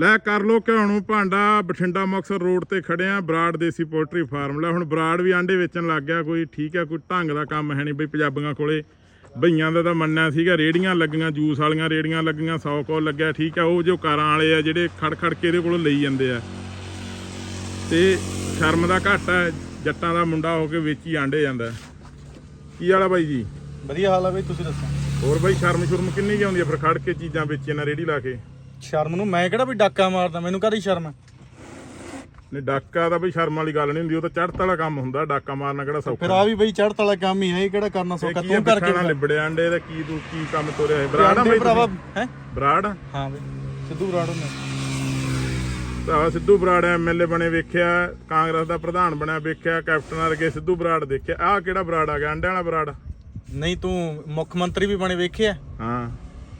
ਲੈ ਕਰ ਲੋ ਨੂੰ ਭਾਂਡਾ ਬਠਿੰਡਾ ਮੁਕਤਸਰ ਰੋਡ ਤੇ ਖੜੇ ਆ ਬਰਾੜ ਦੇਸੀ ਪੋਲਟਰੀ ਫਾਰਮ। ਲੈ ਹੁਣ ਬਰਾੜ ਵੀ ਆਂਡੇ ਵੇਚਣ ਲੱਗ ਗਿਆ ਕੋਈ ਠੀਕ ਹੈ ਕੋਈ ਢੰਗ ਦਾ ਕੰਮ ਹੈ ਨਹੀਂ ਬਈ ਪੰਜਾਬੀਆਂ ਕੋਲੇ। ਬਈਆਂ ਦਾ ਤਾਂ ਮੰਨਿਆ ਸੀਗਾ ਰੇੜੀਆਂ ਲੱਗੀਆਂ ਜੂਸ ਵਾਲੀਆਂ ਰੇੜੀਆਂ ਲੱਗੀਆਂ 100 ਕੋਲ ਲੱਗਿਆ ਠੀਕ ਹੈ ਉਹ ਜੋ ਕਾਰਾਂ ਵਾਲੇ ਆ ਜਿਹੜੇ ਖੜ ਖੜ ਕੇ ਇਹਦੇ ਕੋਲੋਂ ਲਈ ਜਾਂਦੇ ਆ। ਤੇ ਸ਼ਰਮ ਦਾ ਘੱਟ ਜੱਟਾਂ ਦਾ ਮੁੰਡਾ ਹੋ ਕੇ ਵੇਚੀ ਆਂਡੇ ਜਾਂਦਾ। ਕੀ ਵਾਲਾ ਬਾਈ ਜੀ? ਵਧੀਆ ਹਾਲ ਆ ਬਈ ਤੁਸੀਂ ਦੱਸੋ? ਹੋਰ ਬਾਈ ਸ਼ਰਮ ਸ਼ੁਰਮ ਕਿੰਨੀ ਆਉਂਦੀ ਆ? ਫਿਰ ਖੜ ਕੇ ਚੀਜ਼ਾਂ ਵੇਚੀਆਂ ਨਾ ਰੇੜੀ ਲਾ ਕੇ। ਸ਼ਰਮ ਨੂੰ ਮੈਂ ਕਿਹੜਾ ਵੀ ਡਾਕਾ ਮਾਰਦਾ ਮੈਨੂੰ ਕਾਹਦੀ ਸ਼ਰਮ? ਹੈ ਨਹੀਂ ਡਾਕਾ ਤਾਂ ਬਈ ਸ਼ਰਮ ਵਾਲੀ ਗੱਲ ਨਹੀਂ ਹੁੰਦੀ ਉਹ ਤਾਂ ਚੜ੍ਹਤ ਵਾਲਾ ਕੰਮ ਹੁੰਦਾ ਡਾਕਾ ਮਾਰਨਾ ਕਿਹੜਾ ਸੌਖਾ? ਫਿਰ ਆ ਵੀ ਬਈ ਚੜ੍ਹਤ ਵਾਲਾ ਕੰਮ ਹੀ ਹੈ ਇਹ ਕਿਹੜਾ ਕਰਨਾ ਸੌਖਾ? ਤੂੰ ਕਰਕੇ ਨਾਲ ਲਿਬੜਿਆ ਅੰਡੇ ਦਾ ਕੀ ਤੂੰ ਕੀ ਕੰਮ ਤੋਰਿਆ ਹੈ ਬਰਾੜ ਆ ਬਈ ਭਰਾਵਾ? ਹੈ? ਬਰਾੜ? ਹਾਂ ਬਈ ਸਿੱਧੂ ਬਰਾੜੋ ਨੇ ਭਰਾਵਾ ਸਿੱਧੂ ਬਰਾੜ ਐਮਐਲਏ ਬਣੇ ਵੇਖਿਆ ਕਾਂਗਰਸ ਦਾ ਪ੍ਰਧਾਨ ਬਣਿਆ ਵੇਖਿਆ ਕੈਪਟਨ ਵਰਗੇ ਸਿੱਧੂ ਬਰਾੜ ਦੇਖਿਆ। ਆਹ ਕਿਹੜਾ ਬਰਾੜ ਆ ਗਿਆ ਅੰਡਿਆਂ ਵਾਲਾ ਬਰਾੜ? ਨਹੀਂ ਤੂੰ ਮੁੱਖ ਮੰਤਰੀ ਵੀ ਬਣੇ ਵੇਖਿਆ? ਹਾਂ।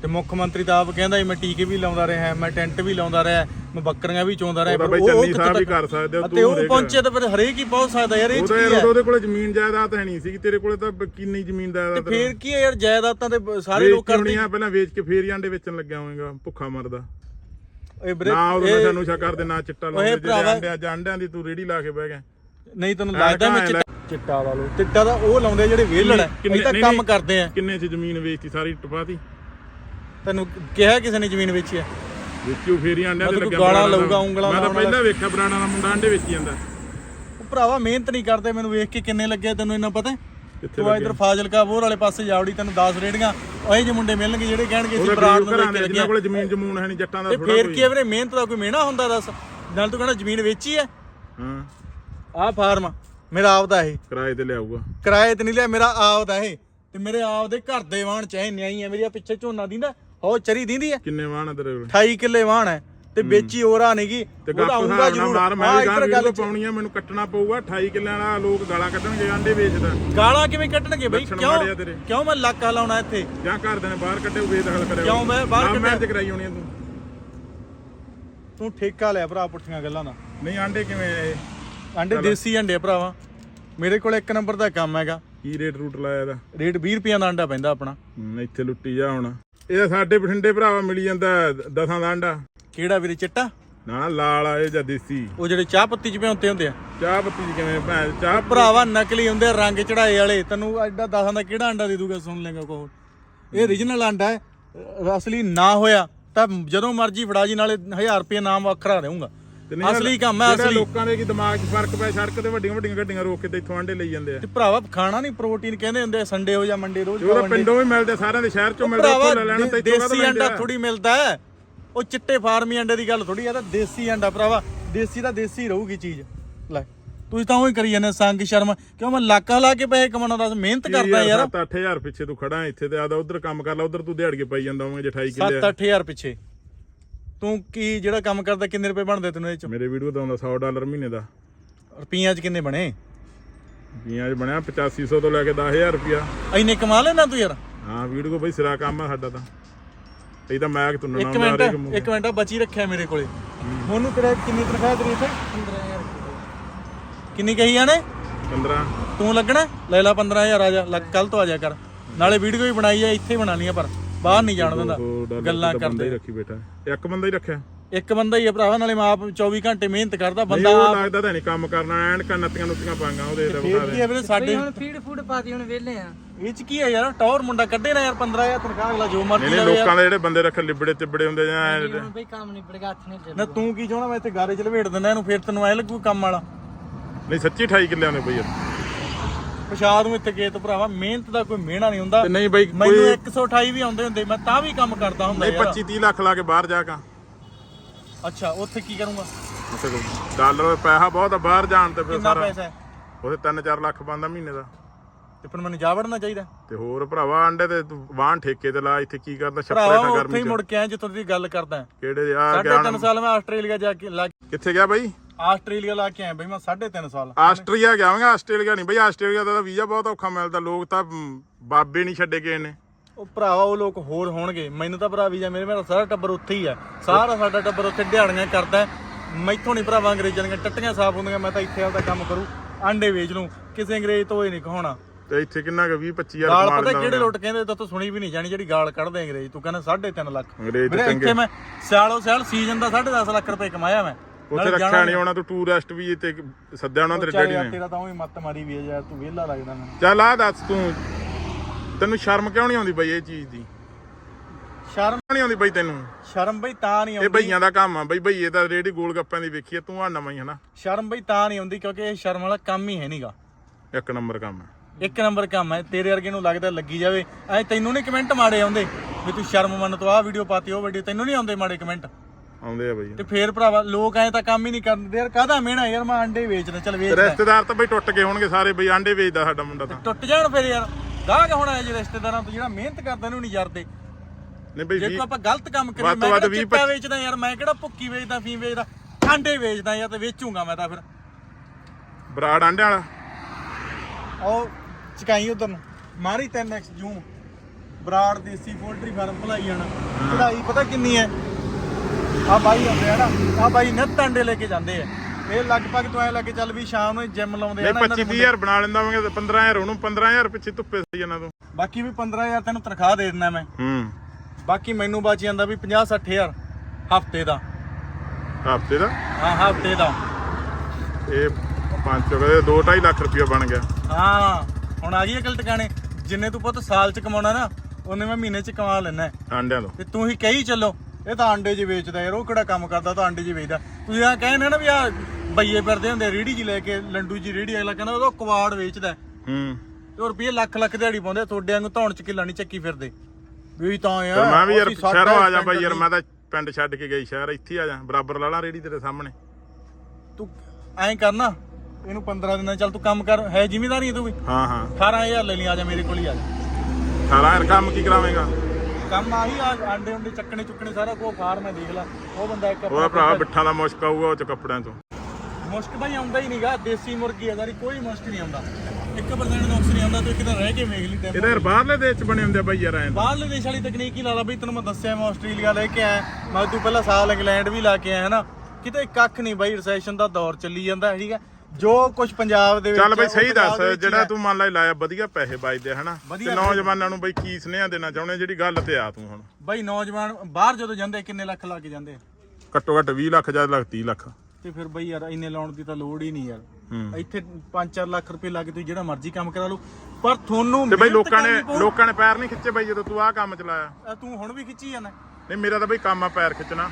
ਤੇ ਮੁੱਖ ਮੰਤਰੀ ਤਾਂ ਆਪ ਕਹਿੰਦਾ ਮੈਂ ਟੀਕੇ ਵੀ ਲਾਉਂਦਾ ਰਿਹਾ ਮੈਂ ਟੈਂਟ ਵੀ ਲਾਉਂਦਾ ਰਿਹਾ ਮੈਂ ਬੱਕਰੀਆਂ ਵੀ ਚੋਂਦਾ ਰਿਹਾ ਉਹ ਤਾਂ ਪਰ ਕਿੱਥੋਂ ਸਾਹਿਬ ਵੀ ਕਰ ਸਕਦੇ ਹੋ ਤੇ ਉਹ ਪਹੁੰਚੇ ਤਾਂ ਫਿਰ ਹਰੇਕ ਹੀ ਪਹੁੰਚ ਸਕਦਾ ਯਾਰ ਇਹ ਕੀ ਹੈ। ਉਹਦੇ ਕੋਲੇ ਜ਼ਮੀਨ ਜਾਇਦਾਦ ਹੈ ਨਹੀਂ ਸੀ ਤੇਰੇ ਕੋਲੇ ਤਾਂ ਕਿੰਨੀ ਜ਼ਮੀਨ ਤੇ ਜਾਇਦਾਦ ਫੇਰ ਕੀ ਹੈ ਯਾਰ ਜਾਇਦਾਦਾਂ ਤੇ ਸਾਰੇ ਲੋਕ ਕਰਦੇ ਆ? ਪਹਿਲਾਂ ਵੇਚ ਕੇ ਫੇਰ ਆਂਡੇ ਵੇਚਣ ਲੱਗਿਆ ਹੋਵੇਗਾ ਭੁੱਖਾ ਮਰਦਾ। ਇਹ ਵੀਰੇ ਨਾ ਉਹ ਇਹ- ਨਸ਼ਾ ਨੁਸ਼ਾ ਕਰਦੇ ਨਾ ਚਿੱਟਾ ਲਾਉਂਦੇ ਜਿਹੜੇ ਅੰਡਿਆਂ ਜਾਂ ਦੀ ਤੂੰ ਰੇੜੀ ਲਾ ਕੇ ਬਹਿ ਗਿਆ। ਨਹੀਂ ਤੈਨੂੰ ਲੱਗਦਾ ਮੈਂ ਚਿੱਟਾ ਚਿੱਟਾ ਲਾ ਲਓ ਚਿੱਟਾ ਤਾਂ ਉਹ ਲਾਉਂਦੇ ਜਿਹੜੇ ਵਿਹਲੜ ਹੈ। ਅਸੀਂ ਤਾਂ ਕੰਮ। ਕਰਦੇ ਆ। ਕਿੰਨੇ ਚ ਜ਼ਮੀਨ ਵੇਚਤੀ ਸਾਰੀ ਟਪਾਤੀ? ਤੈਨੂੰ ਕਿਹਾ ਕਿਸੇ ਨੇ ਜ਼ਮੀਨ ਵੇਚੀ ਹੈ ਵੇਚਿਓ ਫੇਰ ਆਂਡਿਆਂ ਤੇ ਮਤਲਬ ਲੱਗਿਆ ਗਾਲਾਂ ਦਾ। ਲਊਗਾ, ਉਂਗਲਾਂ ਮੈਂ ਤਾਂ ਲਾਉਣ। ਪਹਿਲਾਂ ਵੇਖਿਆ ਬਰਾਣਾ ਦਾ ਮੁੰਡਾ ਆਂਡੇ ਵੇਚੀ ਜਾਂਦਾ। ਉਹ ਭਰਾਵਾ ਮਿਹਨਤ ਨਹੀਂ ਕਰਦੇ ਮੈਨੂੰ ਵੇਖ ਕੇ ਕਿੰਨੇ ਲੱਗੇ ਤੈਨੂੰ ਇੰਨਾ ਪਤਾ ਹੈ? ਕਿੱਥੇ ਤੂੰ ਇਧਰ ਫਾਜ਼ਿਲਕਾ ਬੋਰ ਵਾਲੇ ਪਾਸੇ ਜਾਵੜੀ ਤੈਨੂੰ 10 ਰੇੜੀਆਂ ਉਹੇ ਜਿਹੇ ਮੁੰਡੇ ਮਿਲਣਗੇ ਜਿਹੜੇ ਕਹਿਣਗੇ ਅਸੀਂ ਬਰਾੜ ਨੂੰ ਵੇਚ ਦੇ ਕੇ ਲੱਗੇ ਕੋਲੇ ਜ਼ਮੀਨ ਜਮੂਨ ਹੈ ਨਹੀਂ ਜੱਟਾਂ ਦਾ ਤੇ ਥੋੜਾ ਫੇਰ ਕੀ ਹੈ ਵੀਰੇ ਮਿਹਨਤ ਦਾ ਕੋਈ ਮਿਹਣਾ ਹੁੰਦਾ ਦੱਸ? ਨਾਲ ਤੂੰ ਕਹਿੰਦਾ ਜ਼ਮੀਨ ਵੇਚੀ ਹੈ? ਹਾਂ। ਆਹ ਫਾਰਮ ਮੇਰਾ ਆਪਦਾ ਇਹ। ਕਿਰਾਏ ਤੇ ਲਿਆਊਗਾ। ਕਿਰਾਏ ਤੇ ਨਹੀਂ ਲਿਆ ਮੇਰਾ ਆਪਦਾ ਇਹ। ਤੇ ਮੇਰੇ ਆਪਦੇ ਘਰ ਦੇ ਵਾਹਣ ਚਾਹੇ ਨਿਆਈ ਹੈ ਮੇਰੀ ਆਹ ਪਿੱਛੇ ਝੋਨਾ ਦਿੰਦਾ। ਹੋ ਚਰੀ ਦਿੰਦੀ ਹੈ ਕਿੰਨੇ ਵਾਹਣ ਆ ਤੇਰੇ ਕੋਲ? 28 ਕਿੱਲੇ ਵਾਹਣ ਹੈ ਤੇ ਵੇਚੀ ਹੋਰਾ ਨਹੀਂਗੀ ਤੇ ਉਹਦਾ ਗੱਪ ਨਾ ਜ਼ਰੂਰ। ਮਾਰ ਮੈਂ ਆਹ ਵੀ ਗਾਂ ਇੱਧਰ ਗੱਲ ਵੀਡੀਓ ਚ- ਪਾਉਣੀ ਆ ਮੈਨੂੰ ਕੱਟਣਾ ਪਊਗਾ। 28 ਕਿੱਲਿਆਂ ਵਾਲਾ ਲੋਕ ਗਾਲਾਂ ਕੱਢਣਗੇ ਆਂਡੇ ਵੇਚਦਾ। ਗਾਲਾਂ ਕਿਵੇਂ ਕੱਢਣਗੇ ਬਈ? ਲੱਛਣ ਮਾੜੇ ਆ ਕਿਉਂ ਤੇਰੇ। ਕਿਉਂ ਮੈਂ ਲਾਕਾ ਲਾਉਣਾ ਇੱਥੇ? ਜਾਂ ਘਰ ਦੇ ਨੇ ਬਾਹਰ ਕੱਢੇ ਉਹ ਬੇਦਖਲ ਕਰਿਆ। ਕਿਉਂ ਮੈਂ ਬਾਹਰ ਮੈਂ ਕੱਢਿਆ? ਕਰਾਈ ਹੋਣੀ ਆ ਤੂੰ। ਤੂੰ ਠੇਕਾ ਲਿਆ ਭਰਾ ਪੁੱਠੀਆਂ ਗੱਲਾਂ ਦਾ। ਨਹੀਂ ਆਂਡੇ ਕਿਵੇਂ ਆ ਇਹ? ਆਂਡੇ ਦੇਸੀ ਆਂਡੇ ਆ ਭਰਾਵਾ। ਮੇਰੇ ਕੋਲ ਇੱਕ ਨੰਬਰ ਦਾ ਕੰਮ ਹੈਗਾ। ਕੀ ਰੇਟ ਰੂਟ ਲਾਇਆ ਇਹਦਾ? ਰੇਟ 20 ਰੁਪਈਆ ਦਾ ਆਂਡਾ ਪੈਂਦਾ ਆਪਣਾ। ਹਮ, ਇੱਥੇ ਲੁੱਟੀ ਜਾ ਹੁਣ। ਇਹ ਸਾਡੇ ਬਠਿੰਡੇ ਭਰਾਵਾ ਮਿਲੀ ਜਾਂਦਾ ਦਸਾਂ ਦਾ ਆਂਡਾ ਕਿਹੜਾ ਵੀਰੇ ਚਿੱਟਾ? ਨਾ ਲਾਲ ਆ ਇਹ ਜਾਂ ਦੇਸੀ। ਉਹ ਜਿਹੜੇ ਚਾਹ ਪੱਤੀ ਚ ਭਿਉਂਤੇ ਹੁੰਦੇ ਆ। ਚਾਹ ਪੱਤੀ ਚ ਕਿਵੇਂ ਭੈਣ ਚਾਹ ਭਰਾਵਾ ਨਕਲੀ ਹੁੰਦੇ ਆ, ਰੰਗ ਚੜਾਏ ਵਾਲੇ। ਤੈਨੂੰ ਐਡਾ ਦਸਾਂ ਦਾ ਕਿਹੜਾ ਆਂਡਾ ਦੇ ਦੂਗਾ ਸੁਣ ਲੇਗਾ ਕੋਹ। ਇਹ origignal ਆਂਡਾ ਹੈ। ਅਸਲੀ ਨਾ ਹੋਇਆ ਤਾਂ ਜਦੋਂ ਮਰਜ਼ੀ ਫੜਾ ਜੀ ਨਾਲੇ 1000 ਰੁਪਏ ਨਾਮ ਵੱਖਰਾ ਦੇਊਂਗਾ ਤੇ ਨਹੀਂ ਅਸਲੀ ਕੰਮ ਹੈ ਜਿਹੜਾ ਅਸਲੀ। ਲੋਕਾਂ ਦੇ ਕੀ ਦਿਮਾਗ 'ਚ ਫ਼ਰਕ ਪਿਆ ਸੜਕ ਤੇ ਵੱਡੀਆਂ ਵੱਡੀਆਂ ਗੱਡੀਆਂ ਰੋਕ ਕੇ ਤੇ ਇੱਥੋਂ ਆਂਡੇ ਲਈ ਜਾਂਦੇ ਆ। ਤੇ ਭਰਾਵਾ ਖਾਣਾ ਨਹੀਂ ਪ੍ਰੋਟੀਨ ਕਹਿੰਦੇ ਹੁੰਦੇ ਆ, ਸੰਡੇ ਹੋ ਜਾਂ ਮੰਡੇ ਰੋਜ਼ ਉਹਦਾ। ਪਿੰਡੋਂ ਵੀ ਮਿਲਦੇ ਸਾਰਿਆਂ ਦੇ ਸ਼ਹਿਰ ਚੋਂ ਮਿਲਦੇ ਉੱਥੋਂ ਲੈ ਲੈਣਾ ਤੇ ਇੱਥੋਂ ਦੇਸੀ ਅੰਡਾ? ਥੋੜੀ ਮਿਲਦਾ ਹੈ। ਉਹ ਚਿੱਟੇ ਫਾਰਮੀ ਅੰਡੇ ਦੀ ਗੱਲ ਥੋੜੀ ਆ ਤਾਂ ਦੇਸੀ ਅੰਡਾ ਭਰਾਵਾ ਦੇਸੀ ਦਾ ਦੇਸੀ ਰਹੂਗੀ ਚੀਜ਼। ਲੈ ਤੁਸੀਂ ਤਾਂ ਉਹੀ ਕਰੀ ਜਾਂਦੇ ਸੰਗ ਸ਼ਰਮ। ਕਿਉਂ ਮੈਂ ਲਾਕਾ ਲਾ ਕੇ ਪੈਸੇ ਕਮਾਉਣਾ ਦੱਸ ਮਿਹਨਤ ਕਰਦਾ ਯਾਰ। 7-8000 ਪਿੱਛੇ ਤੂੰ ਖੜਾ ਇੱਥੇ ਤੇ ਆਦਾ ਉਧਰ ਕੰਮ ਕਰ ਲੈ ਉਧਰ ਤੂੰ ਦਿਹਾੜ ਪਾਈ ਜਾਂਦਾ ਹੋਵੇਂ ਜੇ 28 ਕਿੱਲੇ 7-8000 ਪਿੱਛੇ। ਤੂੰ ਕੀ ਜਿਹੜਾ ਕੰਮ ਕਰਦਾ ਕਿੰਨੇ ਰੁਪਏ ਬਣਦੇ ਤੈਨੂੰ ਇਹ ਚ? ਮੇਰੇ ਵੀਡੀਓ ਦਾ ਆਉਂਦਾ 100 ਡਾਲਰ ਮਹੀਨੇ ਦਾ। ਰੁਪਈਆਂ ਚ ਕਿੰਨੇ ਬਣੇ? ਪੀਆਂ 'ਚ ਬਣਿਆ 8500 ਤੋਂ ਲੈ ਕੇ 10000 ਰੁਪਿਆ ਇੰਨੇ ਕਮਾ ਲੈਣਾ ਤੂੰ ਯਾਰ? ਹਾਂ ਵੀਡੀਓ ਬਈ ਸਿਰਾ ਕੰਮ ਆ ਸਾਡਾ ਤਾਂ। ਇਹ ਤਾਂ ਮੈਂ ਤੁੰਨਾ ਇੱਕ ਮਿੰਟ ਇੱਕ ਮਿੰਟ ਬਚੀ ਰੱਖਿਆ ਮੇਰੇ ਕੋਲੇ। ਉਹਨੂੰ ਤੇਰਾ ਕਿੰਨੀ ਤਨਖਾਹ ਤੇਰੀ ਇੱਥੇ? 15000 ਕਿੰਨੀ ਕਹੀ ਜਾਣੇ? 15 ਤੂੰ ਲੱਗਣਾ? ਲੈ ਲੈ 15000 ਆ ਜਾ ਕੱਲ ਤੋਂ ਆ ਜਾ ਕਰ। ਨਾਲੇ ਵੀਡੀਓ ਵੀ ਬਣਾਈ ਆ ਇੱਥੇ ਹੀ ਬਣਾਉਣੀ ਆ ਪਰ। ਬਾਹਰ ਨਹੀਂ ਜਾਣ ਦਿੰਦਾ। ਗੱਲਾਂ ਹੀ ਕਰਦੇ। ਰੱਖੀ ਬੈਠਾ। ਇੱਕ ਬੰਦਾ ਹੀ ਰੱਖਿਆ। ਇੱਕ ਬੰਦਾ ਹੀ ਆ ਭਰਾਵਾ ਨਾਲੇ ਮੈਂ ਆਪ 24 ਘੰਟੇ ਮਿਹਨਤ ਕਰਦਾ ਬੰਦਾ ਉਹ ਲੱਗਦਾ ਤਾਂ ਨਹੀਂ ਕੰਮ ਕਰਨਾ ਐਨ ਨੱਤੀਆਂ ਨੁੱਤੀਆਂ ਪਾਂਗਾ ਉਹਦੇ ਫੇਰ ਕੀ ਆ ਵੀਰੇ ਸਾਡੇ ਹੁਣ ਫੀਡ ਫੂਡ ਪਾਤੀ ਹੁਣ ਵਿਹਲੇ ਆ। ਇਹ ਚ ਕੀ ਆ ਯਾਰ ਟੌਰ ਮੁੰਡਾ ਕੱਢੇ ਨਾ ਯਾਰ 15000 ਤਨਖਾਹ ਅਗਲਾ ਜੋ ਮਰਜ਼ੀ ਲਵੇ ਲੋਕਾਂ ਦੇ ਜਿਹੜੇ ਬੰਦੇ ਰੱਖ ਲਿਬੜੇ ਤਿਬੜੇ ਹੁੰਦੇ ਜਾਂ ਹੁਣ ਬਈ ਕੰਮ ਨਹੀਂ ਬੜਗਾ ਹੱਥ ਨਹੀਂ ਚੱਲ ਨਾ ਤੂੰ ਕੀ ਚਾਹਣਾ ਮੈਂ ਇੱਥੇ ਗਾਰੇ ਚ ਲਵੇੜ ਦਿੰਦਾ ਇਹਨੂੰ ਫੇਰ ਤੈਨੂੰ ਐ ਲੱਗੂ ਕੰਮ ਵਾਲਾ। ਨਹੀਂ ਸੱਚੀ 28 ਕਿੱਲਿਆਂ ਦੇ ਬਈ ਯਾਰ ਪਛਾਦ ਨੂੰ ਇੱਥੇ ਗਏ ਤਾਂ ਭਰਾਵਾ ਮਿਹਨਤ ਦਾ ਕੋਈ ਮਿਹਣਾ ਨਹੀਂ ਹੁੰਦਾ। ਤੇ ਨਹੀਂ ਬਈ ਮੈਨੂੰ ਕੋਈ 128 ਵੀ ਆਉਂਦੇ ਹੁੰਦੇ ਮੈਂ ਤਾਂ ਵੀ ਕੰਮ ਕਰਦਾ ਹੁੰਦਾ ਨਹੀਂ ਯਾਰ। 25 30 ਲੱਖ ਲਾ ਕੇ ਬਾਹਰ ਜਾ ਕੇ। ਅੱਛਾ ਉੱਥੇ ਕੀ ਕਰੂੰਗਾ? ਉੱਥੇ ਡਾਲਰ ਪੈਸਾ ਬਹੁਤ ਆ ਬਾਹਰ ਜਾਣ ਤੇ ਫਿਰ ਕਿੰਨਾ ਸਾਰਾ ਪੈਸਾ ਹੈ? ਉਹਦੇ 3-4 ਲੱਖ ਬੰਦਾ ਮਹੀਨੇ ਦਾ। ਤੇ ਫਿਰ ਮੈਨੂੰ ਜਾ ਵੜਨਾ ਚਾਹੀਦਾ ਤੇ ਹੋਰ ਭਰਾਵਾ ਅੰਡੇ ਤੇ ਤੂੰ ਵਾਹਨ ਠੇਕੇ ਤੇ ਲਾ ਇੱਥੇ ਕੀ ਕਰਦਾ ਛੱਪੜੇ ਭਰਾਵਾ ਤਾਂ ਉੱਥੇ ਗਰਮੀ ਹੀ ਚ। ਮੁੜ ਕੇ ਆਇਆ ਜਿੱਥੋਂ ਦੀ ਗੱਲ ਕਰਦਾ ਕਿਹੜੇ ਆ ਸਾਢੇ ਗਿਆ ਤਿੰਨ ਸਾਲ ਮੈਂ ਆਸਟ੍ਰੇਲੀਆ ਜਾ ਕੇ ਕਿੱਥੇ ਗਿਆ ਬਾਈ? ਆਸਟ੍ਰੇਲੀਆ ਲਾ ਕੇ ਆਇਆ ਬਈ ਮੈਂ ਸਾਢੇ ਤਿੰਨ ਸਾਲ। ਆਸਟਰੀਆ ਗਿਆ ਮੈਂ ਆਸਟ੍ਰੇਲੀਆ ਨਹੀਂ ਬਈ ਆਸਟ੍ਰੇਲੀਆ ਦਾ ਵੀਜ਼ਾ ਬਹੁਤ ਔਖਾ ਮਿਲਦਾ ਲੋਕ ਤਾਂ ਮ, ਬਾਬੇ ਨਹੀਂ ਛੱਡੇ ਗਏ ਨੇ। ਉਹ ਭਰਾਵਾ ਉਹ ਲੋਕ ਹੋਰ ਹੋਣਗੇ। ਮੈਨੂੰ ਤਾਂ ਭਰਾ ਵੀਜ਼ਾ ਮੇਰੇ ਮੇਰਾ ਸਾਰਾ ਟੱਬਰ ਉੱਥੇ ਹੀ ਆ। ਸਾਰਾ ਸਾਡਾ ਟੱਬਰ ਉੱਥੇ ਦਿਹਾੜੀਆਂ ਕਰਦਾ ਹੈ। ਮੈਥੋਂ ਨਹੀਂ ਭਰਾਵਾ ਅੰਗਰੇਜ਼ਾਂ ਦੀਆਂ ਟੱਟੀਆਂ ਸਾਫ਼ ਹੁੰਦੀਆਂ ਮੈਂ ਤਾਂ ਇੱਥੇ ਆਪਦਾ ਕੰਮ ਕਰੂ ਆਂਡੇ ਵੇਚ ਲੂੰ। ਕਿਸੇ ਅੰਗਰੇਜ਼ ਤੋਂ ਇਹ ਨਹੀਂ ਕਹਾਉਣਾ। ਤੇ ਇੱਥੇ ਕਿੰਨਾ ਕੁ 20 25000 ਗਾਲ ਕਮਾ ਪਤਾ ਲੈਂਦਾ ਕਿਹੜੇ। ਲੁੱਟ ਕਹਿੰਦੇ ਤਾਂ ਤੂੰ ਸੁਣੀ ਵੀ ਨਹੀਂ ਜਾਣੀ ਜਿਹੜੀ ਗਾਲ ਕੱਢਦੇ ਅੰਗਰੇਜ਼। ਤੂੰ ਕਹਿੰਦਾ 3.5 ਲੱਖ। ਅੰਗਰੇਜ਼ ਤੇ ਵੀਰੇ ਚੰਗੇ। ਇੱਥੇ ਮੈਂ ਸਿਆਲੋ ਸਿਆਲ ਸੀਜ਼ਨ ਦਾ 10.5 ਲੱਖ ਰੁਪਏ ਕਮਾਇਆ ਮੈਂ। ਉੱਥੇ ਰੱਖਿਆ ਨਹੀਂ ਹੋਣਾ ਤੂੰ ਟੂਰਿਸਟ ਵੀ ਤੇ ਸੱਦਿਆ ਹੋਣਾ ਤੇਰੇ ਡੈਡੀ ਨੇ। ਤੇਰਾ ਤਾਂ ਉਹੀ ਮੱਤ ਮਾਰੀ ਵੀ ਹੈ ਯਾਰ ਤੂੰ ਵਿਹਲਾ ਲੱਗਦਾ ਮੈਨੂੰ। ਚੱਲ ਆ ਦੱਸ ਤੂੰ। ਤੈਨੂੰ ਸ਼ਰਮ ਕਿਉਂ ਨਹੀਂ ਆਉਂਦੀ ਬਈ ਇਹ ਚੀਜ਼ ਦੀ? ਸ਼ਰਮ ਨਹੀਂ ਆਉਂਦੀ ਬਈ ਤੈਨੂੰ? ਸ਼ਰਮ ਬਈ ਤਾਂ ਨਹੀਂ ਇਹ ਆਉਂਦੀ। ਭਈਆਂ ਦਾ ਕੰਮ ਆ। ਬਈ ਭਈਏ ਤਾਂ ਰੇੜੀ ਗੋਲ ਗੱਪਾਂ ਦੀ ਵੇਖੀ ਆ ਤੂੰ ਆ ਨਵਾਂ ਹੀ ਹਨਾ। ਸ਼ਰਮ ਬਈ ਤਾਂ ਨਹੀਂ ਆਉਂਦੀ ਕਿਉਂਕਿ ਇਹ ਸ਼ਰਮ ਵਾਲਾ ਕੰਮ ਹੀ ਹੈ ਨਹੀਂਗਾ ਇੱਕ ਨੰਬਰ ਕੰਮ ਆ। ਇੱਕ ਨੰਬਰ ਕੰਮ ਹੈ ਤੇਰੇ ਵਰਗੇ ਨੂੰ ਲੱਗਦਾ ਲੱਗੀ ਜਾਵੇ। ਐ ਤੈਨੂੰ ਨਹੀਂ ਕਮੈਂਟ ਮਾੜੇ ਆਉਂਦੇ ਵੀ ਤੂੰ ਸ਼ਰਮ ਮੰਨ ਤੂੰ। ਆਹ ਵੀਡੀਓ ਪਾਤੀ ਉਹ ਵੀਡੀਓ ਤੈਨੂੰ ਨਹੀਂ ਆਉਂਦੇ ਮਾੜੇ ਕਮੈਂਟ ਆਉਂਦੇ ਆ ਬਈ। ਤੇ ਫੇਰ ਭਰਾਵਾ ਲੋਕ ਐ ਤਾਂ ਕੰਮ ਹੀ ਨਹੀਂ ਕਰਦੇ ਯਾਰ ਕਾਹਦਾ ਮਿਹਣਾ ਯਾਰ ਮੈਂ ਅੰਡੇ ਵੇਚਦਾ ਚੱਲ ਵੇਚ ਲੈ। ਰਿਸ਼ਤੇਦਾਰ ਤਾਂ ਬਈ ਟੁੱਟ ਗਏ ਹੋਣਗੇ ਸਾਰੇ ਬਈ ਆਂਡੇ ਵੇਚਦਾ ਸਾਡਾ ਮੁੰਡਾ ਤਾਂ। ਟੁੱਟ ਜਾਣ ਫਿਰ ਯਾਰ ਗਾਹਕ ਹੁਣ ਆਏ ਜੇ ਰਿਸ਼ਤੇਦਾਰਾਂ ਤੋਂ ਜਿਹੜਾ ਮਿਹਨਤ ਕਰਦਾ ਇਹਨੂੰ ਨਹੀਂ ਜਰਦੇ। ਨਹੀਂ ਬਈ ਜੇ ਆਪਾਂ ਗਲਤ ਕੰਮ ਕਰੀਏ ਮੈਂ ਕਿਹੜਾ ਚਿੱਟਾ ਵੇਚਦਾ ਯਾਰ ਮੈਂ ਕਿਹੜਾ ਭੁੱਕੀ ਵੇਚਦਾ ਫੀਮ ਵੇਚਦਾ ਆਂਡੇ ਵੇਚਦਾ ਯਾਰ ਤੇ ਵੇਚੂਗਾ ਮੈਂ ਤਾਂ ਫਿਰ। ਬਰਾੜ ਆਂਡਿਆਂ ਵਾਲਾ। ਉਹ ਚਕਾਈ ਉਧਰ ਨੂੰ। ਮਾਰੀ 10x ਜੂ। ਬਰਾੜ ਦੇਸੀ ਪੋਲਟਰੀ ਫਾਰਮ ਭਲਾਈ ਜਾਣਾ। ਚੜਾਈ ਪਤਾ ਕਿੰਨੀ ਹੈ? ਆ ਬਾਈ ਆਉਂਦੇ ਆ ਨਾ ਆ ਬਾਈ ਨਿੱਤ ਅੰਡੇ ਲੈ ਕੇ ਜਾਂਦੇ ਆ। ਇਹ ਲਗਭਗ ਤੂੰ ਐ ਲੱਗੇ ਚੱਲ ਵੀ ਸ਼ਾਮ ਨੂੰ ਜਿਮ ਲਾਉਂਦੇ ਆ ਨਾ ਇਹਨਾਂ 25 ਦੇ 30000 ਬਣਾ ਲੈਂਦਾ ਤੇ 15000 ਉਹਨੂੰ 15000 ਪਿੱਛੇ ਧੁੱਪੇ ਸਹੀ ਇਹਨਾਂ ਤੋਂ। ਬਾਕੀ ਵੀ 15000 ਤੈਨੂੰ ਤਨਖਾਹ ਦੇ ਦਿੰਦਾ ਮੈਂ। ਹੂੰ। ਬਾਕੀ ਮੈਨੂੰ ਬਚ ਜਾਂਦਾ ਵੀ 50 60000 ਹਫ਼ਤੇ ਦਾ। ਹਫ਼ਤੇ ਦਾ? ਹਾਂ ਹਫ਼ਤੇ ਦਾ। ਇਹ ਪੰਜ ਚੋ ਕਦੇ 2.5 ਲੱਖ ਰੁਪਇਆ ਬਣ ਗਿਆ। ਹਾਂ ਹੁਣ ਆ ਗਈ ਅਕਲ ਟਿਕਾਣੇ। ਜਿੰਨੇ ਤੂੰ ਪੁੱਤ ਸਾਲ ਚ ਕਮਾਉਣਾ ਨਾ ਉਹਨੇ ਮੈਂ ਮਹੀਨੇ ਚ ਕਮਾ ਲੈਣਾ। ਆਂਡਿਆਂ ਤੋਂ। ਤੇ ਤੂੰ ਹੀ ਕਹੀ ਚੱਲੋ। ਇਹ ਤਾਂ ਅੰਡੇ 'ਚ ਵੇਚਦਾ ਯਾਰ ਉਹ ਕਿਹੜਾ ਕੰਮ ਕਰਦਾ ਤਾਂ ਅੰਡੇ 'ਚ ਵੇਚਦਾ। ਤੁਸੀਂ ਆ ਕਹਿੰਦੇ ਨਾ ਵੀ ਆ ਬਈਏ ਫਿਰਦੇ ਹੁੰਦੇ ਰੇੜੀ 'ਚ ਲੈ ਕੇ ਲੰਡੂ 'ਚ ਰੇੜੀ ਅਗਲਾ ਕਹਿੰਦਾ ਉਹ ਕਵਾੜ ਵੇਚਦਾ। ਹੂੰ। ਤੇ ਉਹ ਰੁਪਏ ਲੱਖ ਲੱਖ ਦਿਹਾੜੀ ਪਾਉਂਦੇ ਤੁਹਾਡੇ ਵਾਂਗੂ ਧੌਣ 'ਚ ਕਿੱਲਾ ਨਹੀਂ ਚੱਕੀ ਫਿਰਦੇ। ਵੀ ਤਾਂ ਯਾਰ ਮੈਂ ਵੀ ਯਾਰ ਸ਼ਹਿਰੋਂ ਆ ਜਾ ਬਈ ਯਾਰ। ਮੈਂ ਤਾਂ ਪਿੰਡ ਛੱਡ ਕੇ ਗਈ ਸ਼ਹਿਰ ਇੱਥੇ ਆ ਜਾ ਬਰਾਬਰ ਲਾ ਲਾ ਰੇੜੀ ਤੇਰੇ ਸਾਹਮਣੇ। ਤੂੰ ਐਂ ਕਰਨਾ ਇਹਨੂੰ 15 ਦਿਨਾਂ ਚੱਲ ਤੂੰ ਕੰਮ ਕਰ ਹੈ ਜ਼ਿਮੀਦਾਰੀ ਤੂੰ ਵੀ? ਹਾਂ ਹਾਂ। 18000 ਲੈ ਲਈ ਆ ਜਾ ਮੇਰੇ ਕੋਲ ਹੀ ਆ ਜਾ। ਸਾਰਾ ਯਾਰ ਕੰਮ ਕੀ ਕਰਾਵੇਂਗਾ? ਕੰਮ ਆਹੀ ਆ ਆਂਡੇ ਉਂਡੇ ਚੱਕਣੇ ਚੁੱਕਣੇ ਸਾਰਾ ਕੋ ਫਾਰਮ ਹੈ ਦੇਖ ਲੈ। ਉਹ ਬੰਦਾ ਇੱਕ ਉਹਦਾ ਭਰਾ ਬਿੱਠਾਂ ਦਾ ਮੁਸ਼ਕ ਆਊਗਾ ਉਹ ਚ ਕੱਪੜਿਆਂ ਤੋਂ ਮੁਸ਼ਕ ਭਾਈ ਆਉਂਦਾ ਹੀ ਨਹੀਂਗਾ ਦੇਸੀ ਮੁਰਗੀ ਆ ਸਾਰੀ ਕੋਈ ਮੁਸ਼ਕ ਨਹੀਂ ਆਉਂਦਾ। 1% ਨੁਕਸ ਨਹੀਂ ਆਉਂਦਾ ਤੂੰ ਇੱਕ ਦਿਨ ਰਹਿ ਕੇ ਵੇਖ ਲਈ ਤੈਨੂੰ ਇਹਦਾ ਯਾਰ ਬਾਹਰਲੇ ਦੇਸ਼ ਚ ਬਣੇ ਹੁੰਦੇ ਆ ਬਈ ਯਾਰ ਐਂ। ਬਾਹਰਲੇ ਦੇਸ਼ ਵਾਲੀ ਤਕਨੀਕ ਹੀ ਲਾ ਲਾ ਬਈ ਤੈਨੂੰ ਮੈਂ ਦੱਸਿਆ ਮੈਂ ਆਸਟ੍ਰੇਲੀਆ ਲੈ ਕੇ ਆਇਆ ਮੈਂ ਤੂੰ ਪਹਿਲਾਂ ਸਾਲ ਇੰਗਲੈਂਡ ਵੀ ਲਾ ਕੇ ਆਇਆ ਹਨਾ। ਕਿਤੇ ਕੱਖ ਨਹੀਂ ਬਾਈ ਰਿਸੈਸ਼ਨ ਦਾ ਦੌਰ ਚੱਲੀ ਜਾਂਦਾ ਠੀਕ ਹੈ। ਜੋ ਕੁਝ ਪੰਜਾਬ ਦੇ ਵਿੱਚ ਚੱਲ ਬਈ ਸਹੀ ਦੱਸ ਜਿਹੜਾ। ਤੂੰ ਮੰਨ ਲੈ ਲਾਇਆ ਵਧੀਆ ਪੈਸੇ ਬਚਦੇ ਹਨਾ? ਤੇ ਨੌਜਵਾਨਾਂ ਨੂੰ ਬਈ ਕੀ ਸੁਨੇਹਾ ਦੇਣਾ ਚਾਹੁੰਦੇ ਜਿਹੜੀ ਗੱਲ ਤੇ ਆ ਤੂੰ ਹੁਣ? ਬਾਈ ਨੌਜਵਾਨ ਬਾਹਰ ਜਦੋਂ ਜਾਂਦੇ ਕਿੰਨੇ ਲੱਖ ਲਾ ਕੇ ਜਾਂਦੇ? ਘੱਟੋ ਘੱਟ 20 ਲੱਖ ਜਾਂ ਲੱਖ 30 ਲੱਖ। ਤੇ ਫਿਰ ਬਈ ਯਾਰ ਇੰਨੇ ਲਾਉਣ ਦੀ ਤਾਂ ਲੋੜ ਹੀ ਨਹੀਂ ਯਾਰ। ਇੱਥੇ 5-4 ਲੱਖ ਰੁਪਏ ਲੱਗ ਤੁਸੀਂ ਜਿਹੜਾ ਮਰਜ਼ੀ ਕੰਮ ਕਰਾ ਲਓ। ਪਰ ਤੁਹਾਨੂੰ ਤੇ ਬਈ ਲੋਕਾਂ ਨੇ। ਲੋਕਾਂ ਨੇ ਪੈਰ ਨਹੀਂ ਖਿੱਚੇ ਬਈ ਜਦੋਂ ਤੂੰ ਆਹ ਕੰਮ ਚਲਾਇਆ। ਤੂੰ ਹੁਣ ਵੀ ਖਿੱਚੀ ਜਾਂਦਾ ਨਹੀਂ ਮੇਰਾ ਤਾਂ ਬਈ ਕੰਮ ਆ ਪੈਰ ਖਿੱਚਣਾ।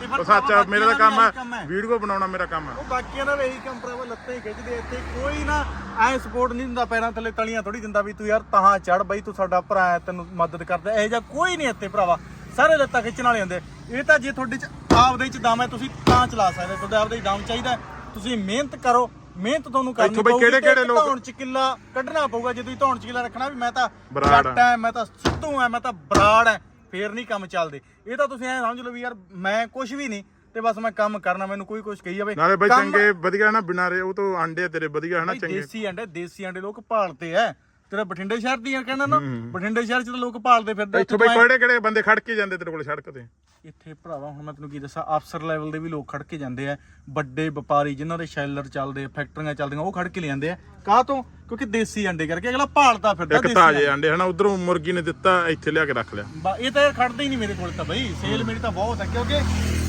ਤੇ ਫਿਰ ਉਹ ਸੱਚ ਆ, ਮੇਰਾ ਤਾਂ ਕੰਮ ਆ। ਹੈ। ਵੀਡੀਓ ਬਣਾਉਣਾ ਮੇਰਾ ਕੰਮ ਆ। ਉਹ ਬਾਕੀਆਂ ਵੀ ਇਹੀ ਕੰਮ ਭਰਾਵਾ ਲੱਤਾਂ ਹੀ ਖਿੱਚਦੇ ਇੱਥੇ। ਕੋਈ ਨਾ ਐ ਸਪੋਰਟ ਨਹੀਂ ਦਿੰਦਾ ਪੈਰਾਂ ਥੱਲੇ ਤਲੀਆਂ ਥੋੜੀ ਦਿੰਦਾ ਵੀ ਤੂੰ ਯਾਰ ਤਹਾਂ ਚੜ ਬਈ ਤੂੰ ਸਾਡਾ ਭਰਾ ਹੈ ਤੈਨੂੰ ਮਦਦ ਕਰਦਾ। ਇਹ ਜਿਹਾ ਕੋਈ ਨਹੀਂ ਇੱਥੇ ਭਰਾਵਾ। ਸਾਰੇ ਲੱਤਾਂ ਖਿੱਚਣ ਵਾਲੇ ਹੁੰਦੇ ਇਹ ਤਾਂ ਜੇ ਤੁਹਾਡੇ ਚ ਆਪਦੇ ਚ ਦਮ ਹੈ ਤੁਸੀਂ ਤਾਂ ਚਲਾ ਸਕਦੇ ਤੁਹਾਡੇ ਆਪਦੇ ਚ ਦਮ ਚਾਹੀਦਾ ਹੈ। ਤੁਸੀਂ ਮਿਹਨਤ ਕਰੋ। ਮਿਹਨਤ ਤੁਹਾਨੂੰ ਕਰਨੀ ਇੱਥੋਂ ਬਈ ਕਿਹੜੇ- ਤੇ ਕਿਹੜੇ ਲੋਕ- ਧੌਣ ਚ ਕਿੱਲਾ ਕੱਢਣਾ ਪਊਗਾ। ਜੇ ਤੁਸੀਂ ਧੌਣ ਚ ਕਿੱਲਾ ਰੱਖਣਾ ਵੀ ਮੈਂ ਤਾਂ ਬਰਾੜ ਜੱਟ ਐ ਮੈਂ ਤਾਂ ਸਿੱਧੂ ਐ ਮੈਂ ਤਾਂ ਬਰਾੜ ਐ ਫੇਰ ਨਹੀਂ ਕੰਮ ਚੱਲਦੇ। ਇਹ ਤਾਂ ਤੁਸੀਂ ਐ ਸਮਝ ਲਓ ਵੀ ਯਾਰ ਮੈਂ ਕੁਝ ਵੀ ਨਹੀਂ ਤੇ ਬਸ ਮੈਂ ਕੰਮ ਕਰਨਾ ਮੈਨੂੰ ਕੋਈ ਕੁਝ ਕਹੀ ਜਾਵੇ। ਨਾਲੇ ਬਈ ਕੰਮ- ਚੰਗੇ ਵਧੀਆ ਨਾ ਬਿਨਾਂ ਰੇ ਉਹ ਤੋਂ ਆਂਡੇ ਤੇਰੇ ਵਧੀਆ ਹਨਾ ਚੰਗੇ। ਦੇਸੀ ਅੰਡੇ ਦੇਸੀ ਅੰਡੇ ਲੋਕ ਭਾਲਦੇ ਐ। ਤੇਰਾ ਬਠਿੰਡੇ ਸ਼ਹਿਰ ਦੀ ਕਹਿੰਦਾ ਨਾ ਬਠਿੰਡੇ ਸ਼ਹਿਰ ਚ ਤਾਂ ਲੋਕ ਭਾਲਦੇ ਫਿਰਦੇ ਇੱਥੋਂ ਬਈ ਕਿਹੜੇ ਕਿਹੜੇ ਬੰਦੇ ਖੜ ਕੇ ਜਾਂਦੇ ਤੇਰੇ ਕੋਲ ਸੜਕ ਤੇ? ਇੱਥੇ ਭਰਾਵਾ ਹੁਣ ਮੈਂ ਤੈਨੂੰ ਕੀ ਦੱਸਾਂ ਅਫਸਰ ਲੈਵਲ ਦੇ ਵੀ ਲੋਕ ਖੜ ਕੇ ਜਾਂਦੇ ਆ ਵੱਡੇ ਵਪਾਰੀ ਜਿਨ੍ਹਾਂ ਦੇ ਸ਼ੈਲਰ ਚੱਲਦੇ ਆ ਫੈਕਟਰੀਆਂ ਚੱਲਦੀਆਂ ਉਹ ਖੜ ਕੇ ਲੈ ਜਾਂਦੇ ਆ। ਕਾਹ ਤੋਂ? ਕਿਉਂਕਿ ਦੇਸੀ ਅੰਡੇ ਕਰਕੇ ਅਗਲਾ ਭਾਲਦਾ ਫਿਰਦਾ ਇੱਕ ਤਾਜ਼ੇ ਆਂਡੇ ਹਨਾ ਉਧਰੋਂ ਮੁਰਗੀ ਨੇ ਦਿੱਤਾ ਇੱਥੇ ਲਿਆ ਕੇ ਰੱਖ ਲਿਆ। ਬਾ- ਇਹ ਤਾਂ ਯਾਰ ਖੜਦਾ ਹੀ ਨਹੀਂ ਮੇਰੇ ਕੋਲ ਤਾਂ ਬਈ ਸੇਲ ਮੇਰੀ ਤਾਂ ਬਹੁਤ ਹੈ ਕਿਉਂਕਿ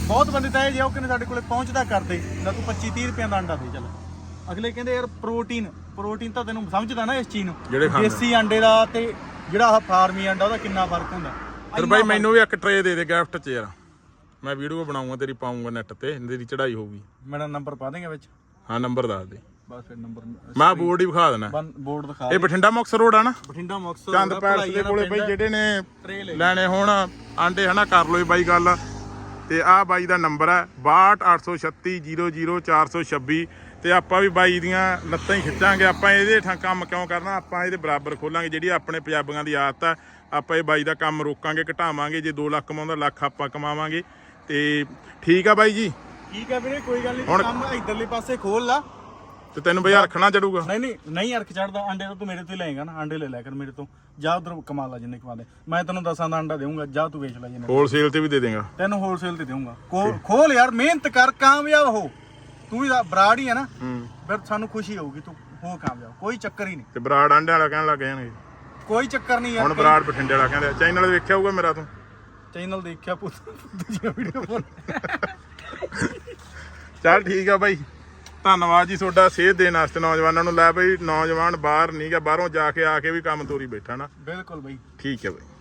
ਬਹੁਤ ਬੰਦੇ ਤਾਂ ਇਹ ਜਿਹੇ ਉਹ ਕਹਿੰਦੇ ਸਾਡੇ ਕੋਲੇ ਪਹੁੰਚਦਾ ਕਰਦੇ ਨਾ ਤੂੰ 25 30 ਰੁਪਏ ਦਾ ਅੰਡਾ ਦੇ ਚੱਲ। ਅਗਲੇ ਕਹਿੰਦੇ ਯਾਰ ਪ੍ਰੋਟੀਨ ਪ੍ਰੋਟੀਨ ਤਾਂ ਤੈਨੂੰ ਸਮਝਦਾ ਨਾ ਇਸ ਚੀਜ਼ ਨੂੰ। ਖਾਂਦੇ। ਦੇਸੀ ਅੰਡੇ ਦਾ ਤੇ ਜਿਹੜਾ ਆਹ ਫਾਰਮੀ ਅੰਡਾ ਉਹਦਾ ਕਿੰਨਾ ਫ਼ਰਕ ਹੁੰਦਾ। ਫਿਰ ਬਾਈ ਮੈਨੂੰ ਵੀ ਇੱਕ ਟਰੇ ਦੇ ਦੇ ਗਿਫਟ ਚ ਯਾਰ। ਮੈਂ ਵੀਡੀਓ ਬਣਾਉਂਗਾ ਤੇਰੀ ਪਾਉਂਗਾ ਨੈਟ ਤੇ ਤੇਰੀ ਚੜਾਈ ਹੋਊਗੀ। ਮੇਰਾ ਨੰਬਰ ਪਾ ਦੇਂਗੇ ਵਿੱਚ? ਹਾਂ ਨੰਬਰ ਦੱਸ ਦੇ। ਬਸ ਫਿਰ ਨੰਬਰ ਮੈਂ ਬੋਰਡ ਹੀ ਵਿਖਾ ਦੇਣਾ। ਬੋਰਡ ਦਿਖਾ ਇਹ ਬਠਿੰਡਾ ਮੁਕਤਸਰ ਰੋਡ ਆ ਨਾ? ਬਠਿੰਡਾ ਮੁਕਤਸਰ ਚੰਦ ਪੈਲਸ ਦੇ ਕੋਲੇ ਬਈ। ਜਿਹੜੇ ਨੇ ਲੈਣੇ ਹੋਣ ਆਂਡੇ ਹਨਾ ਕਰ ਲਓ ਜੀ ਬਾਈ ਗੱਲ। ਤੇ ਆਹ ਬਾਈ ਦਾ ਨੰਬਰ ਹੈ 6283000426 ਤੇ ਆਪਾਂ ਵੀ ਬਾਈ ਦੀਆਂ ਲੱਤਾਂ ਹੀ ਖਿੱਚਾਂਗੇ। ਆਪਾਂ ਇਹਦੇ ਠਾਂ ਕੰਮ ਕਿਉਂ ਕਰਨਾ? ਆਪਾਂ ਇਹਦੇ ਬਰਾਬਰ ਖੋਲਾਂਗੇ ਜਿਹੜੀ ਆਪਣੇ ਪੰਜਾਬੀਆਂ ਦੀ ਆਦਤ ਹੈ। ਆਪਾਂ ਇਹ ਬਾਈ ਦਾ ਕੰਮ ਰੋਕਾਂਗੇ ਘਟਾਵਾਂਗੇ। ਜੇ 2 ਲੱਖ ਕਮਾਉਂਦਾ ਲੱਖ ਆਪਾਂ ਕਮਾਵਾਂਗੇ। ਤੇ ਠੀਕ ਆ ਬਾਈ ਜੀ? ਠੀਕ ਹੈ ਵੀਰੇ ਕੋਈ ਗੱਲ ਨਹੀਂ ਕੰਮ ਇਧਰਲੇ ਪਾਸੇ ਖੋਲ ਲਾ। ਤੇ ਤੈਨੂੰ ਬਈ ਰੱਖਣਾ ਚੜੂਗਾ। ਨਹੀਂ ਨਹੀਂ ਨਹੀਂ ਅਰਖ ਚੜਦਾ ਅੰਡੇ ਤਾਂ ਤੂੰ ਮੇਰੇ ਤੋਂ ਹੀ ਲਏਗਾ ਨਾ ਅੰਡੇ ਲੈ ਲੈ ਕਰ ਮੇਰੇ ਤੋਂ। ਜਾ ਉਧਰ ਕਮਾ ਲਾ ਜਿੰਨੇ ਕਮਾ ਦੇ। ਮੈਂ ਤੈਨੂੰ ਦਸਾਂ ਦਾ ਅੰਡਾ ਦੇਊਂਗਾ ਜਾ ਤੂੰ ਵੇਚ ਲੈ ਜਿੰਨੇ। ਹੋਲਸੇਲ ਤੇ ਵੀ ਦੇ ਦੇਗਾ। ਤੈਨੂੰ ਹੋਲਸੇਲ ਤੇ ਦੇਊਂਗਾ। ਖੋਲ- ਯਾਰ ਮਿਹਨਤ ਕਰ ਕਾਮਯਾਬ ਹੋ। ਤੂੰ ਵੀ ਬਰਾੜ ਹੀ ਹੈ ਨਾ। ਫਿਰ ਸਾਨੂੰ ਖੁਸ਼ੀ ਹੋਊਗੀ ਤੂੰ ਹੋ ਕਾਮਯਾਬ। ਕੋਈ ਚੱਕਰ ਹੀ ਨਹੀਂ। ਤੇ ਬਰਾੜ ਆਂਡੇ ਵਾਲਾ ਕਹਿਣ ਲੱਗ ਜਾਣਗੇ। ਕੋਈ ਚੱਕਰ ਨਹੀਂ ਹੁਣ ਯਾਰ ਬਰਾੜ ਬਠਿੰਡੇ ਵਾਲਾ ਕਹਿੰਦੇ ਚੈਨਲ ਵੇਖਿਆ ਹੋਊਗਾ ਮੇਰਾ ਤੂੰ? ਚੈਨਲ ਦੇਖਿਆ ਪੁੱਤ ਦੂਜੀਆਂ ਵੀਡੀਓ ਬਣ ਚੱਲ ਠੀਕ ਆ ਬਾਈ। ਧੰਨਵਾਦ ਜੀ ਤੁਹਾਡਾ ਸੇਧ ਦੇਣ ਵਾਸਤੇ ਨੌਜਵਾਨਾਂ ਨੂੰ। ਲੈ ਬਈ ਨੌਜਵਾਨ ਬਾਹਰ ਨਹੀਂ ਗਾ ਬਾਹਰੋਂ ਜਾ ਕੇ ਆ ਕੇ ਵੀ ਕੰਮ ਤੋਰੀ ਬੈਠਾ ਨਾ। ਬਿਲਕੁਲ ਬਈ। ਠੀਕ ਹੈ ਬਾਈ।